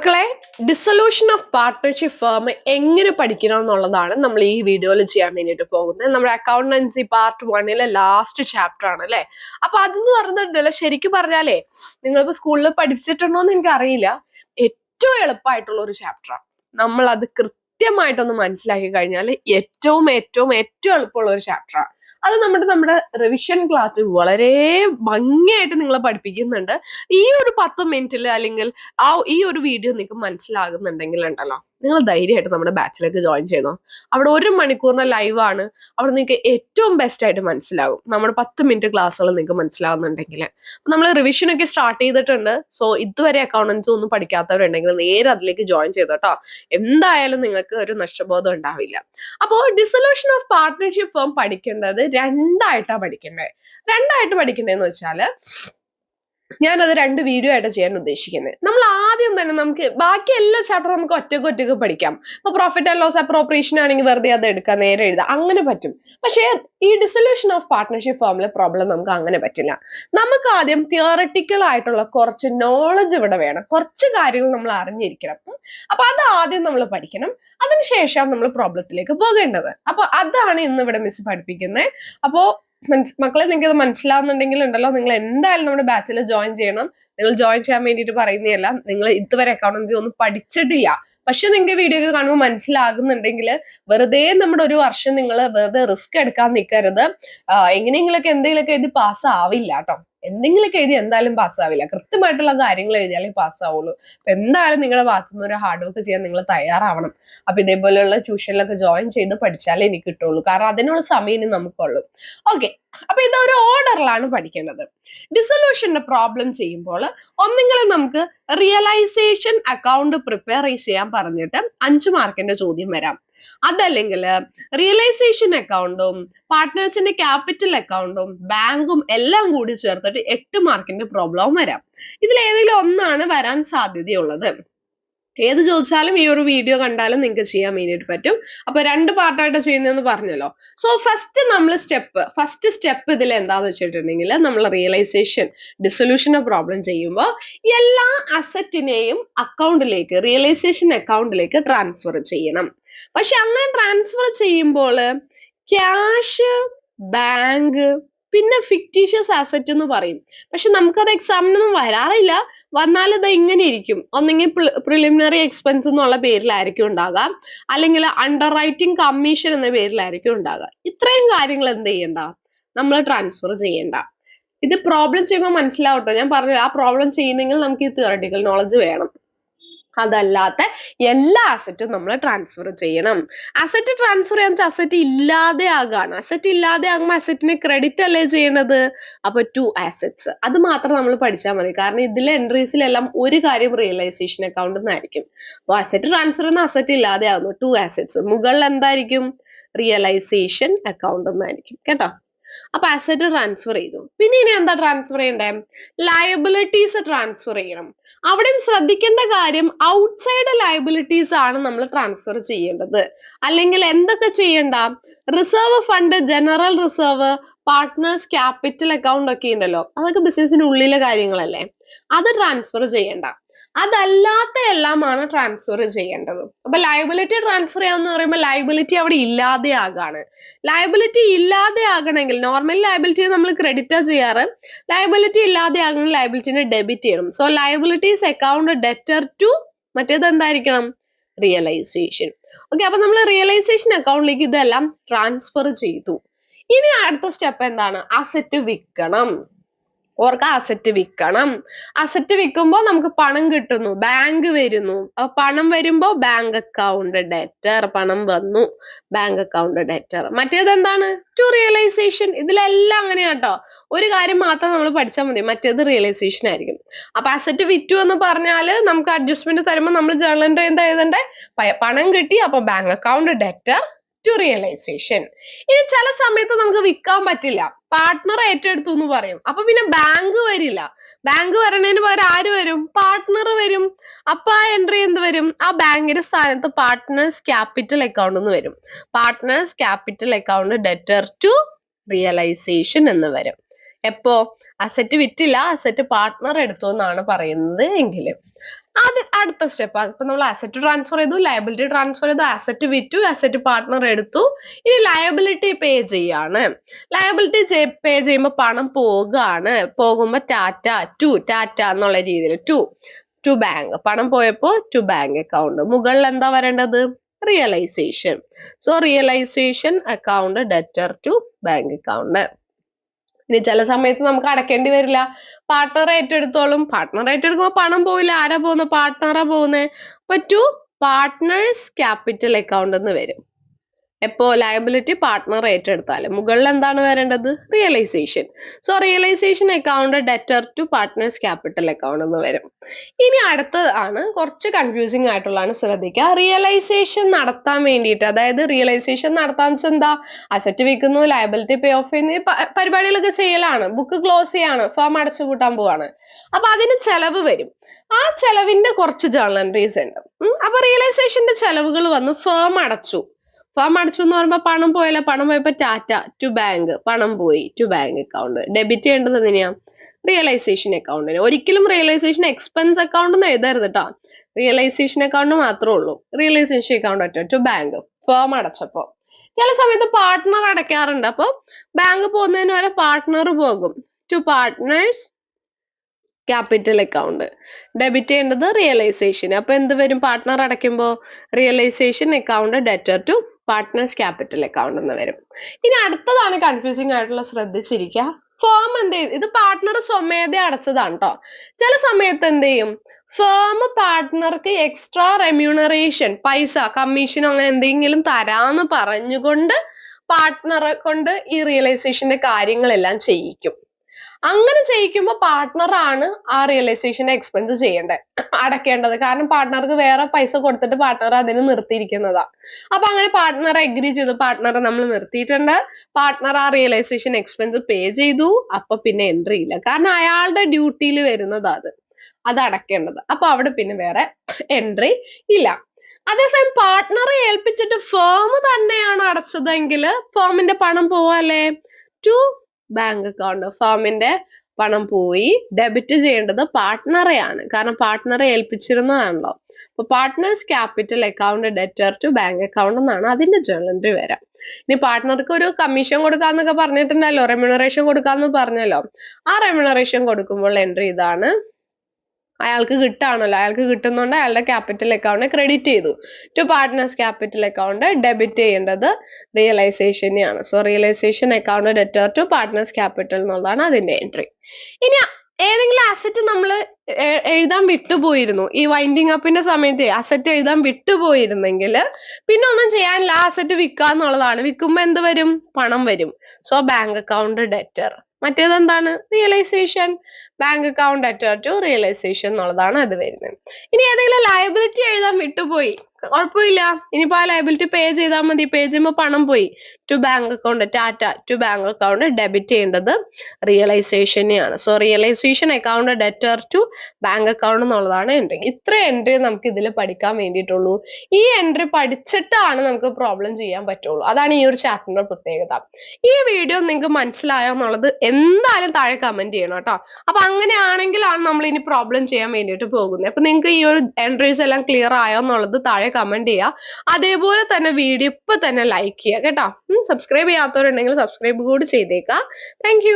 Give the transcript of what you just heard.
മക്കളെ dissolution of partnership firm എങ്ങനെ പഠിക്കണം എന്നുള്ളതാണ് നമ്മൾ ഈ വീഡിയോയിൽ ചെയ്യാൻ വേണ്ടിയിട്ട് പോകുന്നത്. നമ്മുടെ അക്കൗണ്ടൻസി പാർട്ട് വണ്ണിലെ ലാസ്റ്റ് ചാപ്റ്റർ ആണ് അല്ലെ? അപ്പൊ അതെന്ന് പറഞ്ഞിട്ടുണ്ടല്ലോ ശരിക്കും പറഞ്ഞാലേ നിങ്ങളിപ്പോ സ്കൂളിൽ പഠിച്ചിട്ടുണ്ടോ എന്ന് എനിക്ക് അറിയില്ല ഏറ്റവും എളുപ്പമായിട്ടുള്ള ഒരു ചാപ്റ്ററാണ് നമ്മൾ അത് കൃത്യമായിട്ടൊന്ന് മനസ്സിലാക്കി കഴിഞ്ഞാൽ ഏറ്റവും ഏറ്റവും ഏറ്റവും എളുപ്പമുള്ള ഒരു ചാപ്റ്ററാണ് അത് നമ്മുടെ നമ്മുടെ റിവിഷൻ ക്ലാസ് വളരെ ഭംഗിയായിട്ട് നിങ്ങളെ പഠിപ്പിക്കുന്നുണ്ട്. ഈ ഒരു പത്ത് മിനിറ്റിൽ അല്ലെങ്കിൽ ആ ഈ ഒരു വീഡിയോ നിങ്ങൾക്ക് മനസ്സിലാകുന്നുണ്ടെങ്കിൽ ഉണ്ടല്ലോ. നിങ്ങൾ ധൈര്യമായിട്ട് നമ്മുടെ ബാച്ചിലേക്ക് ജോയിൻ ചെയ്തോ. അവിടെ ഒരു മണിക്കൂറിന് ലൈവ് ആണ്. അവിടെ നിങ്ങൾക്ക് ഏറ്റവും ബെസ്റ്റ് ആയിട്ട് മനസ്സിലാകും. നമ്മുടെ പത്ത് മിനിറ്റ് ക്ലാസ്സുകൾ നിങ്ങൾക്ക് മനസ്സിലാവുന്നുണ്ടെങ്കിൽ നമ്മൾ റിവിഷൻ ഒക്കെ സ്റ്റാർട്ട് ചെയ്തിട്ടുണ്ട്. സോ ഇതുവരെ അക്കൗണ്ടൻസ് ഒന്നും പഠിക്കാത്തവരുണ്ടെങ്കിൽ നേരെ അതിലേക്ക് ജോയിൻ ചെയ്തോ കേട്ടോ എന്തായാലും നിങ്ങൾക്ക് ഒരു നഷ്ടബോധം ഉണ്ടാവില്ല. അപ്പോൾ ഡിസൊല്യൂഷൻ ഓഫ് പാർട്ട്ണർഷിപ്പ് ഫേം പഠിക്കേണ്ടത് രണ്ടായിട്ടാണ് പഠിക്കേണ്ടത്. രണ്ടായിട്ട് പഠിക്കേണ്ടതെന്ന് വെച്ചാൽ ഞാനത് രണ്ട് വീഡിയോ ആയിട്ട് ചെയ്യാൻ ഉദ്ദേശിക്കുന്നത് നമ്മൾ ആദ്യം തന്നെ നമുക്ക് ബാക്കി എല്ലാ ചാപ്റ്ററും നമുക്ക് ഒറ്റയ്ക്ക് ഒറ്റയ്ക്ക് പഠിക്കാം. ഇപ്പൊ പ്രോഫിറ്റ് ആൻഡ് ലോസ് അപ്രോപ്രിയേഷൻ ആണെങ്കിൽ വെറുതെ അത് എടുക്കാം നേരെ എഴുതാം. അങ്ങനെ പറ്റും. പക്ഷേ ഈ ഡിസൊല്യൂഷൻ ഓഫ് പാർട്ട്ണർഷിപ്പ് ഫോമിലെ പ്രോബ്ലം നമുക്ക് അങ്ങനെ പറ്റില്ല. നമുക്ക് ആദ്യം തിയറട്ടിക്കൽ ആയിട്ടുള്ള കുറച്ച് നോളജ് ഇവിടെ വേണം. കുറച്ച് കാര്യങ്ങൾ നമ്മൾ അറിഞ്ഞിരിക്കണം. അപ്പൊ അത് ആദ്യം നമ്മൾ പഠിക്കണം. അതിനുശേഷം നമ്മൾ പ്രോബ്ലത്തിലേക്ക് പോകേണ്ടത്. അപ്പൊ അതാണ് ഇന്ന് ഇവിടെ മിസ് പഠിപ്പിക്കുന്നത് അപ്പോ മക്കളെ നിങ്ങൾക്ക് ഇത് മനസ്സിലാവുന്നുണ്ടെങ്കിൽ ഉണ്ടല്ലോ. നിങ്ങൾ എന്തായാലും നമ്മുടെ ബാച്ചിൽ ജോയിൻ ചെയ്യണം. നിങ്ങൾ ജോയിൻ ചെയ്യാൻ വേണ്ടിയിട്ട് പറയുന്നതല്ല. നിങ്ങൾ ഇതുവരെ അക്കൗണ്ടൻസി ഒന്നും പഠിച്ചിട്ടില്ല. പക്ഷെ നിങ്ങൾക്ക് വീഡിയോ ഒക്കെ കാണുമ്പോൾ മനസ്സിലാകുന്നുണ്ടെങ്കിൽ വെറുതെ നമ്മുടെ ഒരു വർഷം നിങ്ങൾ വെറുതെ റിസ്ക് എടുക്കാൻ നിൽക്കരുത് എങ്ങനെയെങ്കിലൊക്കെ എന്തെങ്കിലുമൊക്കെ എഴുതി പാസ് ആവില്ല കേട്ടോ എന്തെങ്കിലുമൊക്കെ എഴുതി എന്തായാലും പാസ്സാവില്ല കൃത്യമായിട്ടുള്ള കാര്യങ്ങൾ എഴുതിയാലേ പാസ്സാവുള്ളൂ അപ്പൊ എന്തായാലും നിങ്ങളുടെ ഭാഗത്തു നിന്ന് ഒരു ഹാർഡ് വർക്ക് ചെയ്യാൻ നിങ്ങൾ തയ്യാറാവണം. അപ്പൊ ഇതേപോലെയുള്ള ട്യൂഷനിലൊക്കെ ജോയിൻ ചെയ്ത് പഠിച്ചാലേ എനിക്ക് കിട്ടുള്ളൂ. കാരണം അതിനുള്ള സമയം ഇനി നമുക്കുള്ളൂ. ഓക്കെ അപ്പൊ ഇത് ഒരു പഠിക്കേണ്ടത് പഠിക്കേണ്ടത് ഡിസൊല്യൂഷന്റെ പ്രോബ്ലം ചെയ്യുമ്പോൾ ഒന്നെങ്കിൽ നമുക്ക് റിയലൈസേഷൻ അക്കൗണ്ട് പ്രിപ്പയർ ചെയ്യാൻ പറഞ്ഞിട്ട് അഞ്ച് മാർക്കിന്റെ ചോദ്യം വരാം. അതല്ലെങ്കിൽ റിയലൈസേഷൻ അക്കൗണ്ടും പാർട്ട്നേഴ്സിന്റെ ക്യാപിറ്റൽ അക്കൗണ്ടും ബാങ്കും എല്ലാം കൂടി ചേർത്തിട്ട് എട്ട് മാർക്കിന്റെ പ്രോബ്ലവും വരാം. ഇതിൽ ഏതെങ്കിലും ഒന്നാണ് വരാൻ സാധ്യതയുള്ളത്. ഏത് ചോദിച്ചാലും ഈ ഒരു വീഡിയോ കണ്ടാലും നിങ്ങൾക്ക് ചെയ്യാൻ വേണ്ടിയിട്ട് പറ്റും. അപ്പൊ രണ്ട് പാർട്ടായിട്ട് ചെയ്യുന്നതെന്ന് പറഞ്ഞല്ലോ. സോ ഫസ്റ്റ് നമ്മൾ സ്റ്റെപ്പ് ഫസ്റ്റ് സ്റ്റെപ്പ് ഇതിൽ എന്താന്ന് വെച്ചിട്ടുണ്ടെങ്കിൽ നമ്മൾ റിയലൈസേഷൻ ഡിസൊല്യൂഷൻ പ്രോബ്ലം ചെയ്യുമ്പോൾ എല്ലാ അസറ്റിനെയും അക്കൗണ്ടിലേക്ക് റിയലൈസേഷൻ അക്കൗണ്ടിലേക്ക് ട്രാൻസ്ഫർ ചെയ്യണം. പക്ഷെ അങ്ങനെ ട്രാൻസ്ഫർ ചെയ്യുമ്പോൾ ക്യാഷ് ബാങ്ക് പിന്നെ ഫിക്റ്റീഷ്യസ് അസറ്റ് എന്ന് പറയും. പക്ഷെ നമുക്കത് എക്സാമിനൊന്നും വരാറില്ല. വന്നാൽ ഇത് ഇങ്ങനെ ഇരിക്കും. ഒന്നെങ്കിൽ പ്രിലിമിനറി എക്സ്പെൻസ് എന്നുള്ള പേരിലായിരിക്കും ഉണ്ടാകുക അല്ലെങ്കിൽ അണ്ടർ റൈറ്റിംഗ് കമ്മീഷൻ എന്ന പേരിലായിരിക്കും ഉണ്ടാകുക ഇത്രയും കാര്യങ്ങൾ എന്ത് ചെയ്യണ്ട? നമ്മൾ ട്രാൻസ്ഫർ ചെയ്യണ്ട. ഇത് പ്രോബ്ലം ചെയ്യുമ്പോൾ മനസ്സിലാവട്ടെ. ഞാൻ പറഞ്ഞു ആ പ്രോബ്ലം ചെയ്യുന്നെങ്കിൽ നമുക്ക് ഈ തിയറട്ടിക്കൽ നോളജ് വേണം. അതല്ലാത്ത എല്ലാ അസറ്റും നമ്മൾ ട്രാൻസ്ഫർ ചെയ്യണം. അസറ്റ് ട്രാൻസ്ഫർ ചെയ്യാൻ അസറ്റ് ഇല്ലാതെ ആകാണ്. അസറ്റ് ഇല്ലാതെ ആകുമ്പോൾ അസറ്റിനെ ക്രെഡിറ്റ് അല്ലേ ചെയ്യണത്? അപ്പൊ ടു അസറ്റ്സ് അത് മാത്രം നമ്മൾ പഠിച്ചാൽ മതി. കാരണം ഇതിലെ എൻട്രീസിലെല്ലാം ഒരു കാര്യം റിയലൈസേഷൻ അക്കൗണ്ട് എന്നായിരിക്കും അപ്പോൾ അസറ്റ് ട്രാൻസ്ഫർ ചെയ്യുന്ന അസറ്റ് ഇല്ലാതെ ആകുന്നു ടു അസറ്റ്സ് മുകളിൽ എന്തായിരിക്കും? റിയലൈസേഷൻ അക്കൗണ്ട് എന്നായിരിക്കും കേട്ടോ? അപ്പൊ അസറ്റ് ട്രാൻസ്ഫർ ചെയ്തു. പിന്നെ ഇനി എന്താ ട്രാൻസ്ഫർ ചെയ്യണ്ടേ? ലയബിലിറ്റീസ് ട്രാൻസ്ഫർ ചെയ്യണം. അവിടെയും ശ്രദ്ധിക്കേണ്ട കാര്യം ഔട്ട്സൈഡ് ലയബിലിറ്റീസ് ആണ് നമ്മൾ ട്രാൻസ്ഫർ ചെയ്യേണ്ടത്. അല്ലെങ്കിൽ എന്തൊക്കെ ചെയ്യണ്ട? Reserve fund general reserve partners capital account ഒക്കെ ഉണ്ടല്ലോ. അതൊക്കെ ബിസിനസ്സിന്റെ ഉള്ളിലെ കാര്യങ്ങളല്ലേ? അത് ട്രാൻസ്ഫർ ചെയ്യണ്ട. അതല്ലാത്ത എല്ലാമാണ് ട്രാൻസ്ഫർ ചെയ്യേണ്ടത്. അപ്പൊ ലയബിലിറ്റി ട്രാൻസ്ഫർ ചെയ്യാന്ന് പറയുമ്പോൾ ലയബിലിറ്റി അവിടെ ഇല്ലാതെ ആകാണ് ലയബിലിറ്റി ഇല്ലാതെ ആകണമെങ്കിൽ നോർമൽ ലയബിലിറ്റി നമ്മൾ ക്രെഡിറ്റ് ചെയ്യാറ്. ലയബിലിറ്റി ഇല്ലാതെ ആകണമെങ്കിൽ ലയബിലിറ്റിനെ ഡെബിറ്റ് ചെയ്യണം. So liabilities account debtor to മറ്റേത് എന്തായിരിക്കണം? റിയലൈസേഷൻ ഓക്കെ അപ്പൊ നമ്മൾ റിയലൈസേഷൻ അക്കൗണ്ടിലേക്ക് ഇതെല്ലാം ട്രാൻസ്ഫർ ചെയ്തു. ഇനി അടുത്ത സ്റ്റെപ്പ് എന്താണ്? അസറ്റ് വിൽക്കണം. ഓർക്ക് അസറ്റ് വിൽക്കണം. അസറ്റ് വിൽക്കുമ്പോൾ നമുക്ക് പണം കിട്ടുന്നു ബാങ്ക് വരുന്നു. അപ്പൊ പണം വരുമ്പോൾ ബാങ്ക് അക്കൗണ്ട് ഡെറ്റർ പണം വന്നു ബാങ്ക് അക്കൗണ്ട് ഡെറ്റർ മറ്റേത് എന്താണ്? ടു റിയലൈസേഷൻ ഇതിലെല്ലാം അങ്ങനെയാ അങ്ങനെയാട്ടോ ഒരു കാര്യം മാത്രം നമ്മൾ പഠിച്ചാൽ മതി. മറ്റേത് റിയലൈസേഷൻ ആയിരിക്കും. അപ്പൊ അസറ്റ് വിറ്റു എന്ന് പറഞ്ഞാൽ നമുക്ക് അഡ്ജസ്റ്റ്മെന്റ് തരുമ്പോൾ നമ്മൾ ജേർണൽ എൻട്രി എന്താ എഴുതണ്ടേ? പണം കിട്ടി അപ്പൊ bank account debtor to realisation ഇനി ചില സമയത്ത് നമുക്ക് വിൽക്കാൻ പറ്റില്ല. പാർട്ട്ണർ ഏറ്റെടുത്തു എന്ന് പറയും. അപ്പൊ പിന്നെ ബാങ്ക് വരില്ല. ബാങ്ക് വരണതിന് പകരം ആര് വരും? പാർട്ട്ണർ വരും. അപ്പൊ ആ എൻട്രി എന്ത് വരും? ആ ബാങ്കിന്റെ സ്ഥാനത്ത് പാർട്ട്നേഴ്സ് ക്യാപിറ്റൽ അക്കൗണ്ട് എന്ന് വരും. Partners capital account debtor to realisation എന്ന് വരും. എപ്പോ? അസറ്റ് വിറ്റില്ല. അസറ്റ് പാർട്ട്ണർ എടുത്തു എന്നാണ് പറയുന്നത് എങ്കിൽ അത് അടുത്ത സ്റ്റെപ്പ് അപ്പൊ നമ്മൾ അസറ്റ് ട്രാൻസ്ഫർ ചെയ്തു ലയബിലിറ്റി ട്രാൻസ്ഫർ ചെയ്തു അസറ്റ് വിറ്റു അസറ്റ് പാർട്ട്ണർ എടുത്തു. ഇനി ലയബിലിറ്റി പേ ചെയ്യാണ്. ലയബിലിറ്റി പേ ചെയ്യുമ്പോൾ പണം പോകുകയാണ് പോകുമ്പോൾ ടാറ്റ ടു ടാറ്റ എന്നുള്ള രീതിയിൽ ടു ടു ബാങ്ക് പണം പോയപ്പോ ടു ബാങ്ക് അക്കൗണ്ട് മുകളിൽ എന്താ വരേണ്ടത്? Realisation so realisation account debtor to bank account ഇനി ചില സമയത്ത് നമുക്ക് അടക്കേണ്ടി വരില്ല. പാർട്ട്ണർ ഏറ്റെടുത്തോളും. പാർട്ട്ണർ ഏറ്റെടുക്കുമ്പോൾ പണം പോവില്ല. ആരാ പോകുന്നത് പാർട്ട്ണറാ പോകുന്നത് അപ്പൊ ടു പാർട്ട്നേഴ്സ് ക്യാപിറ്റൽ അക്കൗണ്ട് എന്ന് വരും. എപ്പോ ലയബിലിറ്റി പാർട്ട്ണർ ഏറ്റെടുത്താൽ മുകളിൽ എന്താണ് വരേണ്ടത്? Realisation so realisation account debtor to partners capital account എന്ന് വരും. ഇനി അടുത്തതാണ് കുറച്ച് കൺഫ്യൂസിംഗ് ആയിട്ടുള്ളതാണ് ശ്രദ്ധിക്കുക റിയലൈസേഷൻ നടത്താൻ വേണ്ടിയിട്ട് അതായത് റിയലൈസേഷൻ നടത്താൻ വെച്ചാൽ എന്താ? അസറ്റ് വിൽക്കുന്നു ലയബിലിറ്റി പേ ഓഫ് ചെയ്യുന്ന പരിപാടികളൊക്കെ ചെയ്യലാണ്. ബുക്ക് ക്ലോസ് ചെയ്യാണ് ഫേം അടച്ചു പൂട്ടാൻ പോവാണ്. അപ്പൊ അതിന് ചെലവ് വരും. ആ ചെലവിന്റെ കുറച്ച് ജേർണൽ എൻട്രീസ് ഉണ്ട്. അപ്പൊ റിയലൈസേഷന്റെ ചെലവുകൾ വന്നു ഫേം അടച്ചു. ഫേം അടച്ചു എന്ന് പറയുമ്പോൾ പണം പോയല്ലോ. പണം പോയപ്പോൾ ടാറ്റ ടു ബാങ്ക്. പണം പോയി ടു ബാങ്ക് അക്കൗണ്ട് ഡെബിറ്റ് ചെയ്യേണ്ടത് എങ്ങനെയാ റിയലൈസേഷൻ അക്കൗണ്ടിന് ഒരിക്കലും റിയലൈസേഷൻ എക്സ്പെൻസ് അക്കൗണ്ട് എന്ന് എഴുതരുത് കേട്ടോ റിയലൈസേഷൻ അക്കൗണ്ട് മാത്രമേ ഉള്ളൂ. റിയലൈസേഷൻ അക്കൗണ്ട് ഒറ്റ ടു ബാങ്ക്. ഫോം അടച്ചപ്പോ ചില സമയത്ത് പാർട്ട്ണർ അടയ്ക്കാറുണ്ട്. അപ്പോൾ ബാങ്ക് പോകുന്നതിന് വരെ പാർട്ട്ണർ പോകും. To partners capital account debit ചെയ്യേണ്ടത് റിയലൈസേഷൻ അപ്പോൾ എന്ത് വരും? പാർട്ട്ണർ അടയ്ക്കുമ്പോൾ realisation account debtor to partners capital account എന്ന് വരും. ഇനി അടുത്തതാണ് കൺഫ്യൂസിംഗ് ആയിട്ടുള്ള ശ്രദ്ധിച്ചിരിക്കുക. ഫേം എന്ത് ചെയ്യും ഇത് പാർട്ട്ണർ സ്വമേധ അടച്ചതാണ് കേട്ടോ ചില സമയത്ത് എന്ത് ചെയ്യും? ഫേം പാർട്ട്ണർക്ക് എക്സ്ട്രാ റെമ്യൂണറേഷൻ പൈസ കമ്മീഷൻ അങ്ങനെ എന്തെങ്കിലും തരാന്ന് പറഞ്ഞുകൊണ്ട് പാർട്ട്ണറെ കൊണ്ട് ഈ റിയലൈസേഷന്റെ കാര്യങ്ങളെല്ലാം ചെയ്യിക്കും. അങ്ങനെ ചെയ്യിക്കുമ്പോൾ പാർട്ട്ണറാണ് ആ റിയലൈസേഷൻ എക്സ്പെൻസ് ചെയ്യേണ്ടത് അടക്കേണ്ടത്. കാരണം പാർട്ട്ണർക്ക് വേറെ പൈസ കൊടുത്തിട്ട് പാർട്ട്ണർ അതിന് നിർത്തിയിരിക്കുന്നതാ. അപ്പൊ അങ്ങനെ പാർട്ട്ണർ അഗ്രി ചെയ്തു. പാർട്ട്ണറെ നമ്മൾ നിർത്തിയിട്ടുണ്ട്. പാർട്ട്ണർ ആ റിയലൈസേഷൻ എക്സ്പെൻസ് പേ ചെയ്തു. അപ്പൊ പിന്നെ എൻട്രി ഇല്ല. കാരണം അയാളുടെ ഡ്യൂട്ടിയിൽ വരുന്നതാ അത്. അത് അടക്കേണ്ടത്. അപ്പൊ അവിടെ പിന്നെ വേറെ എൻട്രി ഇല്ല. അതേസമയം പാർട്ട്ണറെ ഏൽപ്പിച്ചിട്ട് ഫേം തന്നെയാണ് അടച്ചതെങ്കിൽ ഫേമിന്റെ പണം പോവല്ലേ? ടു ബാങ്ക് അക്കൗണ്ട് ഫേമിന്റെ പണം പോയി. ഡെബിറ്റ് ചെയ്യേണ്ടത് പാർട്ട്ണറെയാണ്. കാരണം പാർട്ട്ണറെ ഏൽപ്പിച്ചിരുന്നതാണല്ലോ. അപ്പൊ partners capital account debtor to bank account എന്നാണ് അതിന്റെ എൻട്രി വരാം ഇനി പാർട്ട്ണർക്ക് ഒരു കമ്മീഷൻ കൊടുക്കാന്നൊക്കെ പറഞ്ഞിട്ടുണ്ടല്ലോ. റെമ്യൂണറേഷൻ കൊടുക്കാന്ന് പറഞ്ഞല്ലോ. ആ റെമ്യൂണറേഷൻ കൊടുക്കുമ്പോൾ എൻട്രി ഇതാണ്. അയാൾക്ക് കിട്ടാണല്ലോ. അയാൾക്ക് കിട്ടുന്നോണ്ട് അയാളുടെ ക്യാപിറ്റൽ അക്കൗണ്ട് ക്രെഡിറ്റ് ചെയ്തു. To partners capital account debit ചെയ്യേണ്ടത് റിയലൈസേഷനെയാണ് so realisation account debtor to partners capital എന്നുള്ളതാണ് അതിന്റെ എൻട്രി ഇനി ഏതെങ്കിലും അസറ്റ് നമ്മൾ എഴുതാൻ വിട്ടുപോയിരുന്നു. ഈ വൈൻഡിങ് അപ്പിന്റെ സമയത്ത് അസറ്റ് എഴുതാൻ വിട്ടുപോയിരുന്നെങ്കിൽ പിന്നെ ഒന്നും ചെയ്യാനില്ല. ആ അസറ്റ് വിൽക്കാന്നുള്ളതാണ്. വിൽക്കുമ്പോൾ എന്ത് വരും? പണം വരും. സോ ബാങ്ക് അക്കൗണ്ട് ഡെറ്റർ മറ്റേത് എന്താണ് realisation bank account debtor to realisation എന്നുള്ളതാണ് അത് വരുന്നത്. ഇനി ഏതെങ്കിലും ലയബിലിറ്റി എഴുതാൻ വിട്ടുപോയി. കുഴപ്പമില്ല. ഇനിയിപ്പോ ആ ലയബിലിറ്റി പേ ചെയ്താൽ മതി. പേ ചെയ്യുമ്പോൾ പണം പോയി. ടു ബാങ്ക് അക്കൗണ്ട് ടാറ്റ ടു ബാങ്ക് അക്കൗണ്ട് ഡെബിറ്റ് ചെയ്യേണ്ടത് റിയലൈസേഷനെയാണ് so realisation account debtor to bank account എന്നുള്ളതാണ് എൻട്രി ഇത്ര എൻട്രി നമുക്ക് ഇതിൽ പഠിക്കാൻ വേണ്ടിയിട്ടുള്ളൂ. ഈ എൻട്രി പഠിച്ചിട്ടാണ് നമുക്ക് പ്രോബ്ലം ചെയ്യാൻ പറ്റുള്ളൂ. അതാണ് ഈ ഒരു ചാപ്റ്ററിന്റെ പ്രത്യേകത. ഈ വീഡിയോ നിങ്ങൾക്ക് മനസ്സിലായോ എന്നുള്ളത് എന്തായാലും താഴെ കമന്റ് ചെയ്യണം കേട്ടോ. അപ്പൊ അങ്ങനെയാണെങ്കിലാണ് നമ്മൾ ഇനി പ്രോബ്ലം ചെയ്യാൻ വേണ്ടിയിട്ട് പോകുന്നത്. അപ്പൊ നിങ്ങൾക്ക് ഈ ഒരു എൻട്രീസ് എല്ലാം ക്ലിയർ ആയോ എന്നുള്ളത് താഴെ കമന്റ് ചെയ്യുക അതേപോലെ തന്നെ വീഡിയോ ഇപ്പൊ തന്നെ ലൈക്ക് ചെയ്യുക കേട്ടോ. സബ്സ്ക്രൈബ് ചെയ്യാത്തവരുണ്ടെങ്കിൽ സബ്സ്ക്രൈബ് കൂടി ചെയ്തേക്കാം. താങ്ക്